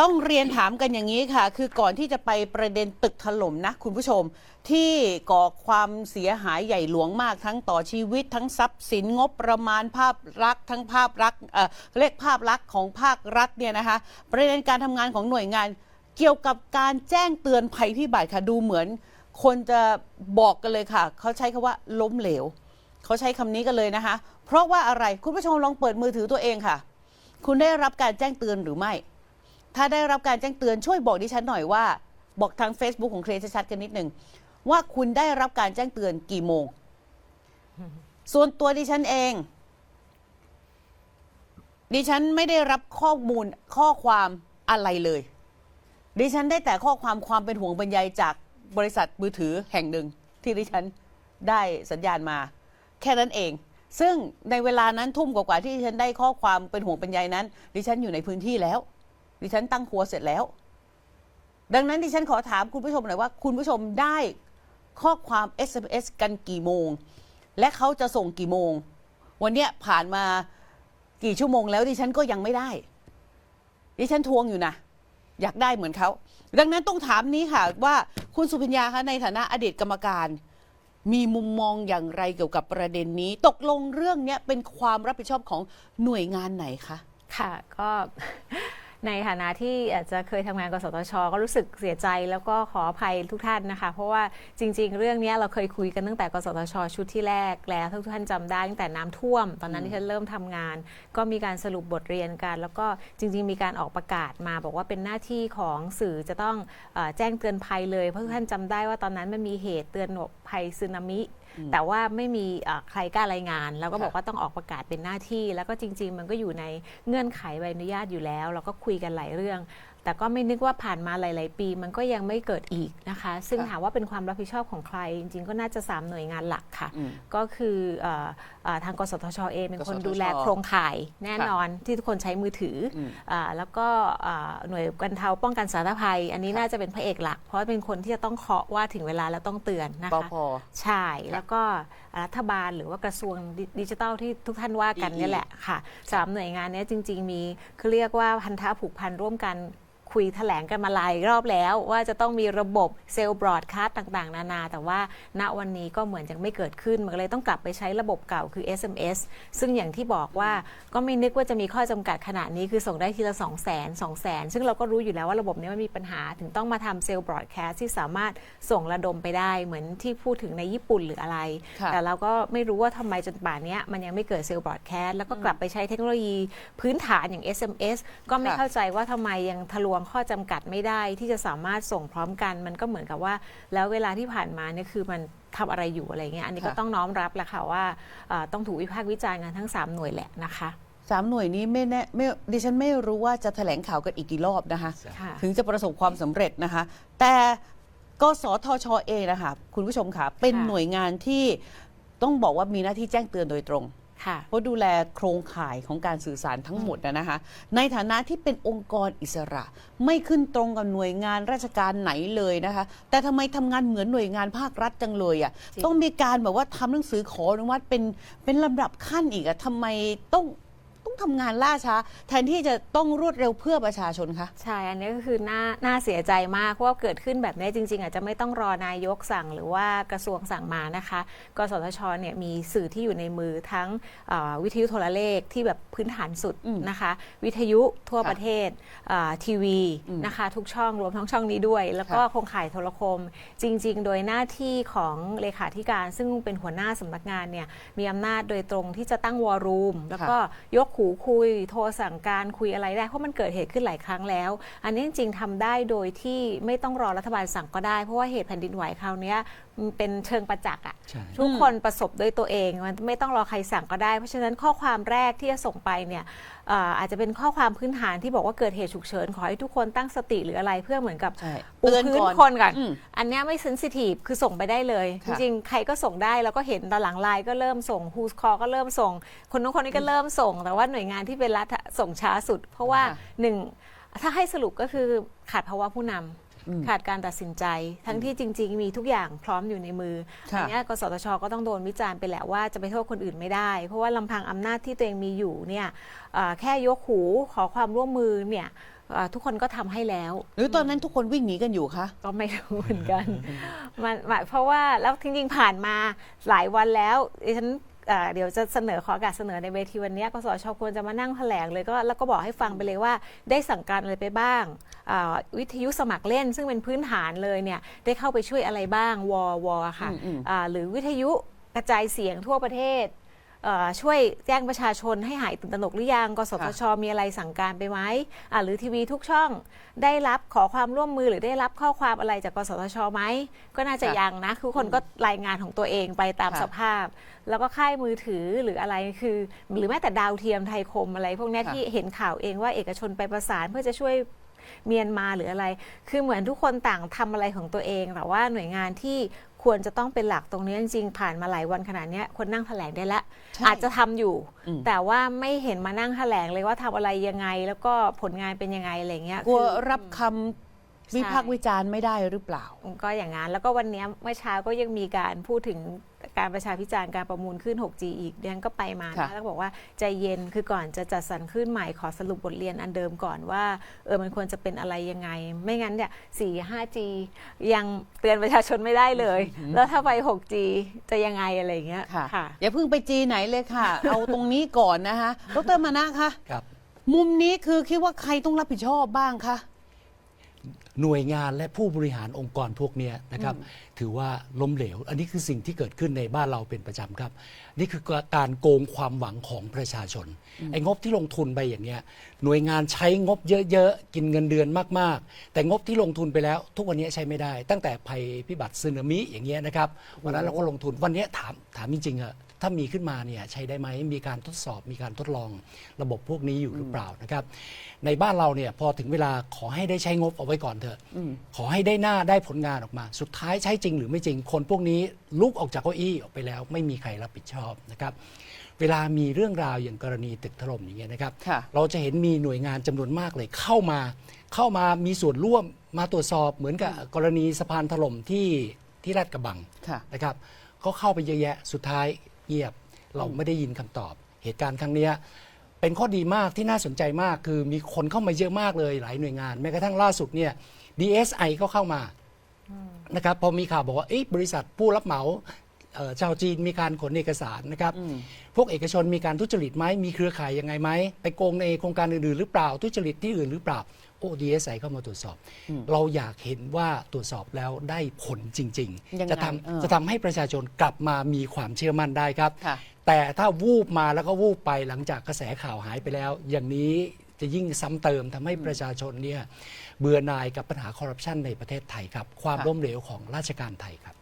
ต้องเรียนถามกันอย่างนี้ค่ะ คือก่อนที่จะไปประเด็นตึกถล่มนะคุณผู้ชม ที่ก่อความเสียหายใหญ่หลวงมากทั้งต่อชีวิต ทั้งทรัพย์สินงบประมาณภาพลักษณ์ทั้งภาพลักษณ์เอ่อเรียกภาพลักษณ์ของภาครัฐเนี่ยนะคะ ประเด็นการทำงานของหน่วยงาน เกี่ยวกับการแจ้งเตือนภัยพิบัติค่ะดูเหมือน คนจะบอกกันเลยค่ะ เขาใช้คำว่าล้มเหลว เขาใช้คำนี้กันเลยนะคะ เพราะว่าอะไรคุณผู้ชมลองเปิดมือถือตัวเองค่ะ คุณได้รับการแจ้งเตือนหรือไม่ ถ้าได้รับการแจ้งเตือนช่วยบอกดิฉันหน่อยว่า บอกทาง Facebook ของเคลชัดๆกันนิดหนึ่งว่าคุณได้รับการแจ้งเตือนกี่โมง ส่วนตัวดิฉันเอง ดิฉันไม่ได้รับข้อมูลข้อความอะไรเลย ดิฉันได้แต่ข้อความความเป็นห่วงบรรยายจากบริษัทมือถือแห่งหนึ่ง ที่ดิฉันได้สัญญาณมา แค่นั้นเอง ซึ่งในเวลานั้นทุ่มกว่าๆที่ดิฉันได้ข้อความเป็นห่วงบรรยายนั้น ดิฉันอยู่ในพื้นที่แล้ว ดิฉันตั้งครัวเสร็จแล้ว ดังนั้นดิฉันขอถามคุณผู้ชมหน่อยว่า คุณผู้ชมได้ข้อความ SMS กันกี่โมง และเขาจะส่งกี่โมง วันเนี้ยผ่านมากี่ชั่วโมงแล้วดิฉันก็ยังไม่ได้ ดิฉันทวงอยู่นะอยากได้เหมือนเขาดังนั้นต้องถามนี้ค่ะว่าคุณสุพิญญาคะในฐานะอดีตกรรมการ มีมุมมองอย่างไรเกี่ยวกับประเด็นนี้ ตกลงเรื่องเนี้ยเป็นความรับผิดชอบของหน่วยงานไหนคะ ค่ะก็ ในฐานะที่อาจจะเคยทำงานกสทช ก็รู้สึกเสียใจแล้วก็ขออภัยทุกท่านนะคะ เพราะว่าจริง ๆ เรื่องนี้เราเคยคุยกันตั้งแต่กสทช ชุดที่แรกแล้วทุกท่านจำได้ตั้งแต่น้ำท่วม ตอนนั้นที่ฉันเริ่มทำงาน ก็มีการสรุปบทเรียนกัน แล้วก็จริง ๆ มีการออกประกาศมาบอกว่าเป็นหน้าที่ของสื่อจะต้องอแจ้งเตือนภัยเลยเพราะทุกท่านจำได้ว่าตอนนั้นมันมีเหตุเตือนภัยสึนามิ แต่ว่าไม่มีใครกล้ารายงาน แล้วก็บอกว่าต้องออกประกาศเป็นหน้าที่ แล้วก็จริง ๆ มันก็อยู่ในเงื่อนไขใบอนุญาตอยู่แล้ว เราก็คุยกันหลายเรื่อง แต่ก็ไม่นึกว่าผ่านมาหลาย ๆ ปี มันก็ยังไม่เกิดอีกนะคะ ซึ่งค่ะถามว่าเป็นความรับผิดชอบของใคร จริง ๆ ก็น่าจะ 3 หน่วยงานหลักค่ะอืมก็คือเอ่อเอ่อทางกสทชเองเป็นคนกสทชดูแลโครงข่ายแน่นอนที่ทุกคนใช้มือถืออมอ่าแล้วก็อ่าหน่วยบรรเทาป้องกันสาธารณภัย อันนี้ค่ะน่าจะเป็นพระเอกหลัก เพราะเป็นคนที่จะต้องเคาะว่าถึงเวลาแล้วต้องเตือนนะปคะพใช่แล้วก็รัฐบาลหรือว่ากระทรวงดิดิจิทัลที่ทุกท่านว่ากัน EE เนี่ยแหละค่ะสามหน่วยงานเนี้ยจริง ๆ มีคือเรียกว่าพันธะผูกพันร่วมกัน คุยแถลงกันมาหลายรอบแล้วว่าจะต้องมีระบบเซลล์บรอดคาสต์ต่างๆ นานา แต่ว่าณวันนี้ก็เหมือนยังไม่เกิดขึ้น มันก็เลยต้องกลับไปใช้ระบบเก่าคือ SMS ซึ่งอย่างที่บอกว่าก็ไม่นึกว่าจะมีข้อจำกัดขนาดนี้คือส่งได้ทีละ 2 0 0 0 0 0 2 0 0 0 0 ซึ่งเราก็รู้อยู่แล้วว่าระบบนี้มันมีปัญหาถึงต้องมาทำเซลล์บรอดแคสต์ที่สามารถส่งระดมไปได้เหมือนที่พูดถึงในญี่ปุ่นหรืออะไรค่ะแต่เราก็ไม่รู้ว่าทำไมจนป่านเนี้ยมันยังไม่เกิดเซลล์บรอดแคสต์แล้วก็กลับไปใช้เทคโนโลยีพื้นฐานอย่าง SMS ก็ไม่ค่ะเข้าใจว่าทำไมยังทะลวงข้อจำกัดไม่ได้ที่จะสามารถส่งพร้อมกัน มันก็เหมือนกับว่า แล้วเวลาที่ผ่านมาเนี่ยคือมันทำอะไรอยู่อะไรเงี้ยอันนี้ก็ค่ะต้องน้อมรับแหละค่ะว่าเอ่อต้องถูกวิพากษ์วิจารณ์กันทั้ง 3 หน่วยแหละนะคะสามหน่วยนี้ไม่แน่ไม่ดิฉันไม่รู้ว่าจะแถลงข่าวกันอีกกี่รอบนะคะค่ะถึงจะประสบความสำเร็จนะคะ แต่กสทชเองนะคะคุณผู้ชมค่ะเป็นค่ะหน่วยงานที่ต้องบอกว่ามีหน้าที่แจ้งเตือนโดยตรง ค่ะ เพราะดูแลโครงข่ายของการสื่อสารทั้งหมดนะนะคะ ในฐานะที่เป็นองค์กรอิสระ ไม่ขึ้นตรงกับหน่วยงานราชการไหนเลยนะคะ แต่ทำไมทำงานเหมือนหน่วยงานภาครัฐจังเลยอะ่ะจริงต้องมีการแบบว่าทำหนังสือขออนุมัติเป็นเป็นลำดับขั้นอีกอะ่ะทำไมต้องต้อง ทำงานล่าช้า แทนที่จะต้องรวดเร็วเพื่อประชาชนคะ ใช่ อันนี้ก็คือน่าน่าเสียใจมาก เพราะว่าเกิดขึ้นแบบนี้จริง ๆ อาจจะไม่ต้องรอนายกสั่งหรือว่ากระทรวงสั่งมานะคะ กสทชเนี่ยมีสื่อที่อยู่ในมือทั้งเอ่อวิทยุโทรเลขที่แบบพื้นฐานสุดอืมนะคะ วิทยุทั่วค่ะประเทศเอ่อทีวีอืมนะคะทุกช่องรวมทั้งช่องนี้ด้วย แล้วก็ค่ะโครงข่ายโทรคม จริง ๆ โดยหน้าที่ของเลขาธิการซึ่งเป็นหัวหน้าสำนักงานเนี่ยมีอำนาจโดยตรงที่จะตั้งวอรูมแล้วก็ยกหูคุย โทรสั่งการคุยอะไรได้ เพราะมันเกิดเหตุขึ้นหลายครั้งแล้ว อันนี้จริงๆทำได้โดยที่ไม่ต้องรอรัฐบาลสั่งก็ได้ เพราะว่าเหตุแผ่นดินไหวคราวนี้ เป็นเชิงประจักษ์อะใช่ ทุกคนประสบด้วยตัวเองมันไม่ต้องรอใครสั่งก็ได้ เพราะฉะนั้นข้อความแรกที่จะส่งไปเนี่ยเอ่ออาจจะเป็นข้อความพื้นฐานที่บอกว่าเกิดเหตุฉุกเฉินขอให้ทุกคนตั้งสติหรืออะไรเพื่อเหมือนกับใช่ปูเตือนพื้นก่อนคนก่อนอืมอันเนี้ยไม่เซนซิทีฟคือส่งไปได้เลย จค่ะริงๆใครก็ส่งได้แล้วก็เห็นตอนหลังไลน์ก็เริ่มส่งฮูสคอก็เริ่มส่ง คนนู้นคนนี้ก็เริ่มส่ง แต่ว่าหน่วยงานที่เป็นรัฐอะส่งช้าสุด เพราะว่าค่ะ หนึ่งถ้าให้สรุปก็คือขาดภาวะผู้นำอืม ขาดการตัดสินใจ ทั้งที่จริง ๆ มีทุกอย่างพร้อมอยู่ในมือค่ะอันเนี้ยกสทชก็ต้องโดนวิจารณ์ไปแหละว่าจะไปโทษคนอื่นไม่ได้ เพราะว่าลำพังอำนาจที่ตัวเองมีอยู่เนี่ยเอ่อแค่ยกหูขอความร่วมมือเนี่ยอ่าทุกคนก็ทำให้แล้ว หรือตอนนั้นทุกคนวิ่งหนีกันอยู่คะก็ไม่รู้เหมือนกันมันหมายเพราะว่าแล้วจริงๆผ่านมาหลายวันแล้วดิฉัน เอ่อเดี๋ยวจะเสนอขอโอกาสเสนอในเวทีวันเนี้ยกสชควรจะมานั่งแถลงเลยก็แล้วก็บอกให้ฟังไปเลยว่าได้สั่งการอะไรไปบ้างอ่าวิทยุสมัครเล่น ซึ่งเป็นพื้นฐานเลยเนี่ยได้เข้าไปช่วยอะไรบ้างวอวอค่ะอืมอืมอ่าหรือวิทยุกระจายเสียงทั่วประเทศเอ่อ ช่วยแจ้งประชาชนให้หายตื่นตระหนกหรือยังกสทช มีอะไรสั่งการไปไหมอ่าหรือทีวีทุกช่องได้รับขอความร่วมมือหรือได้รับข้อความอะไรจากกสทชไหมก็น่าจะค่ะยังนะคือคนก็รายงานของตัวเองไปตามค่ะสภาพ แล้วก็ค่ายมือถือหรืออะไรคือ หรือแม้แต่ดาวเทียมไทยคมอะไร พวกเนี้ยค่ะที่เห็นข่าวเองว่าเอกชนไปประสานเพื่อจะช่วยเมียนมาหรืออะไร คือเหมือนทุกคนต่างทำอะไรของตัวเอง แต่ว่าหน่วยงานที่ ควรจะต้องเป็นหลักตรงนี้จริงๆ ผ่านมาหลายวันขนาดเนี้ยคนนั่งแถลงได้แล้วใช่อาจจะทำอยู่อืมแต่ว่าไม่เห็นมานั่งแถลงเลยว่าทำอะไรยังไง แล้วก็ผลงานเป็นยังไงอะไรเงี้ยกลัวคือรับคำวิพากษ์วิจารณ์ไม่ได้หรือเปล่า ก็อย่างนั้นแล้วก็วันเนี้ยเมื่อเช้าก็ยังมีการพูดถึง การประชาพิจารณ์การประมูลขึ้น 6G อีกเดือนก็ไปมาค่ะนะแล้วบอกว่าใจเย็นคือก่อนจะจัดสรรขึ้นใหม่ขอสรุปบทเรียนอันเดิมก่อนว่าเออมันควรจะเป็นอะไรยังไง ไม่งั้นเนี่ย 4 5G ยังเตือนประชาชนไม่ได้เลย แล้วถ้าไป 6G จะยังไงอะไรอย่างเงี้ยค่ะค่ะ อย่าเพิ่งไปจีไหนเลยค่ะ เอาตรงนี้ก่อนนะคะดรมานะคะครับมุมนี้คือคิดว่าใครต้องรับผิดชอบบ้างคะหน่วยงานและผู้บริหารองค์กรพวกเนี้ยนะครับ ถือว่าล้มเหลว อันนี้คือสิ่งที่เกิดขึ้นในบ้านเราเป็นประจำครับ นี่คือการโกงความหวังของประชาชน ไอ้งบที่ลงทุนไปอย่างเนี้ยหน่วยงานใช้งบเยอะๆ กินเงินเดือนมากๆ แต่งบที่ลงทุนไปแล้ว ทุกวันนี้ใช้ไม่ได้ ตั้งแต่ภัยพิบัติสึนามิอย่างเงี้ยนะครับวันนั้นเราก็ลงทุนวันนี้ถามถามจริงๆอะถ้ามีขึ้นมาเนี่ยใช้ได้ไหมมีการทดสอบมีการทดลองระบบพวกนี้อยู่หรือเปล่านะครับ ในบ้านเราเนี่ยพอถึงเวลาขอให้ได้ใช้งบเอาไว้ก่อนเถอะขอให้ได้หน้าได้ผลงานออกมา สุดท้ายใช้จริงหรือไม่จริง คนพวกนี้ลุกออกจากเก้าอี้ออกไปแล้ว ไม่มีใครรับผิดชอบนะครับเวลามีเรื่องราวอย่างกรณีตึกถล่มอย่างเงี้ยนะครับค่ะเราจะเห็นมีหน่วยงานจำนวนมากเลยเข้ามาเข้ามามีส่วนร่วมมาตรวจสอบเหมือนกับกรณีสะพานถล่มที่ที่ลาดกระบังค่ะนะครับเขาเข้าไปเยอะแยะสุดท้ายเงียบเราไม่ได้ยินคำตอบ เหตุการณ์ครั้งเนี้ยเป็นข้อดีมากที่น่าสนใจมาก คือมีคนเข้ามาเยอะมากเลยหลายหน่วยงาน แม้กระทั่งล่าสุดเนี่ย DSI ก็เข้ามา นะครับพอมีข่าวบอกว่าเอ๊ะบริษัทผู้รับเหมาเอ่อชาวจีนมีการขนเอกสารนะครับ พวกเอกชนมีการทุจริตไหมมีเครือข่ายยังไงไหมไปโกงในโครงการอื่นๆหรือเปล่า ทุจริตที่อื่นหรือเปล่า โอ้ DSI เข้ามาตรวจสอบ เราอยากเห็นว่าตรวจสอบแล้วได้ผลจริงยังไงๆจะทเออำจะทำให้ประชาชนกลับมามีความเชื่อมั่นได้ครับค่ะแต่ถ้าวูบมาแล้วก็วูบไปหลังจากกระแสข่าวหายไปแล้ว อย่างนี้ จะยิ่งซ้ำเติมทำให้ประชาชนเนี่ยเบื่อหน่ายกับปัญหาคอร์รัปชันในประเทศไทยครับ ความล้มเหลวของราชการไทยครับ